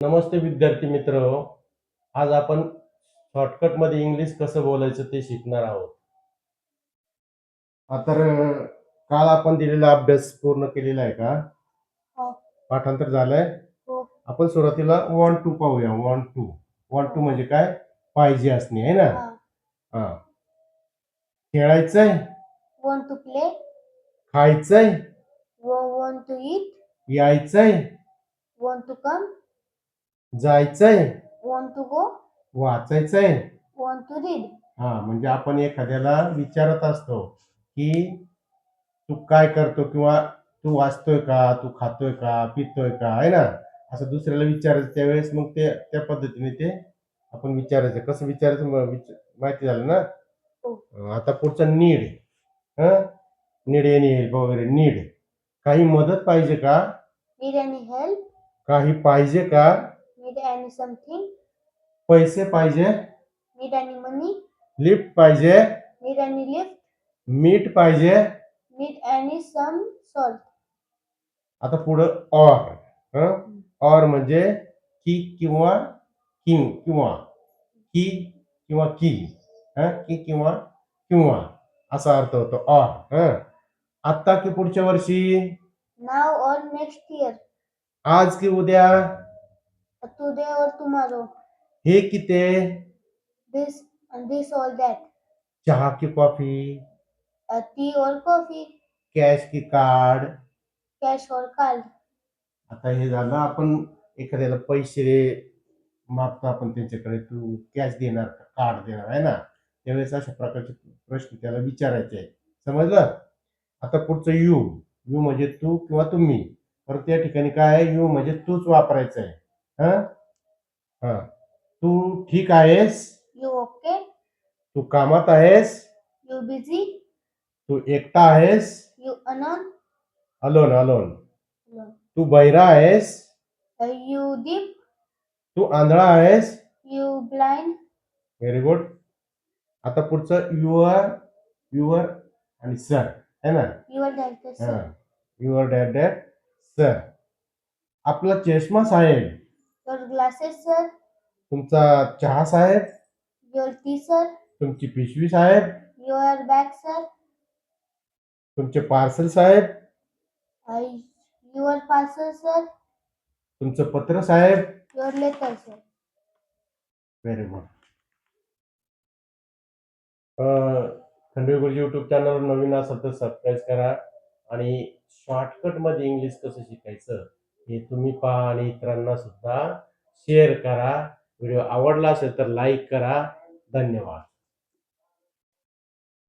नमस्ते विद्यार्थी मित्र आज आपण शॉर्टकटमध्ये इंग्लिश कसं बोलायचं ते शिकणार आहोत तर काल आपण दिलेला अभ्यास पूर्ण केलेला आहे का हो. पाठांतर झालंय हो. आपण सुरुवातीला वन टू पाहूया वन टू वन टू म्हणजे काय पाहिजे असणे आहे ना हा. खेळायचंय Want to play? खायचंय Want to eat? यायचंय Want to come? जायचंय. Want to go? वाचायचंय. Want to read? हा म्हणजे आपण एखाद्याला विचारत असतो की तू काय करतो किंवा तू वाचतोय का तू खातोय का पितोय का आहे ना? असं दुसऱ्याला विचारायचं त्यावेळेस मग ते त्या पद्धतीने ते आपण विचारायचं. कसं विचारायचं? म- विच- माहिती झालं ना? हो. अं, आता पुढचं नीड ह? नीड येणे वगैरे. नीड काही मदत पाहिजे का? Need any help? काही पाहिजे का? Need any something? पैसे पाहिजे Need any money? लिफ्ट पाहिजे Need any lift? मीठ पाहिजे Need any some salt? आता पुढं ऑर ऑर म्हणजे की किंवा किंग किंवा की किंवा की हं? की किंवा किंवा असा अर्थ होतो ऑर हं? आत्ता की पुढच्या वर्षी Now or next year? आज की उद्या Today or tomorrow? हे की ते This and this or that? चहा की coffee? A tea or coffee? Cash की कार्ड Cash or card? आता हे झालं आपण एखाद्याला पैसे मागतो आपण त्यांच्याकडे तू कॅश देणार का? कार्ड देणार आहे ना? त्यावेळेस अशा प्रकारचे प्रश्न त्याला विचारायचे आहे समजलं? आता पुढचं यू यू म्हणजे तू किंवा तुम्ही. तर त्या ठिकाणी काय आहे? यू म्हणजे तूच वापरायचं आहे. हा हा तू ठीक आहेस You okay? तू कामात आहेस You busy? तू एकटा आहेस You unknown? Alone alone. तू बहिरा आहेस you deep? तू आंधळा आहेस You blind? व्हेरी गुड आता पुढचं युअर युअर आणि सर है ना director, sir. Your dad dad sir आपला चष्मा साहेब Your glasses, sir. तुमचा चहा साहेब Your tea, sir. तुमची पिशवी साहेब Your bag, sir. तुमचे पार्सल साहेब Uh, your parcel, sir. तुमचं पत्र साहेब Your letter, sir. Very good Khandvi Guruji YouTube चॅनलवर नवीन असेल तर सबस्क्राईब करा आणि शॉर्टकटमध्ये इंग्लिश कसं शिकायचं हे तुम्ही पहा आणि इतरांना सुद्धा शेअर करा. व्हिडिओ आवडला असेल तर लाईक करा. धन्यवाद.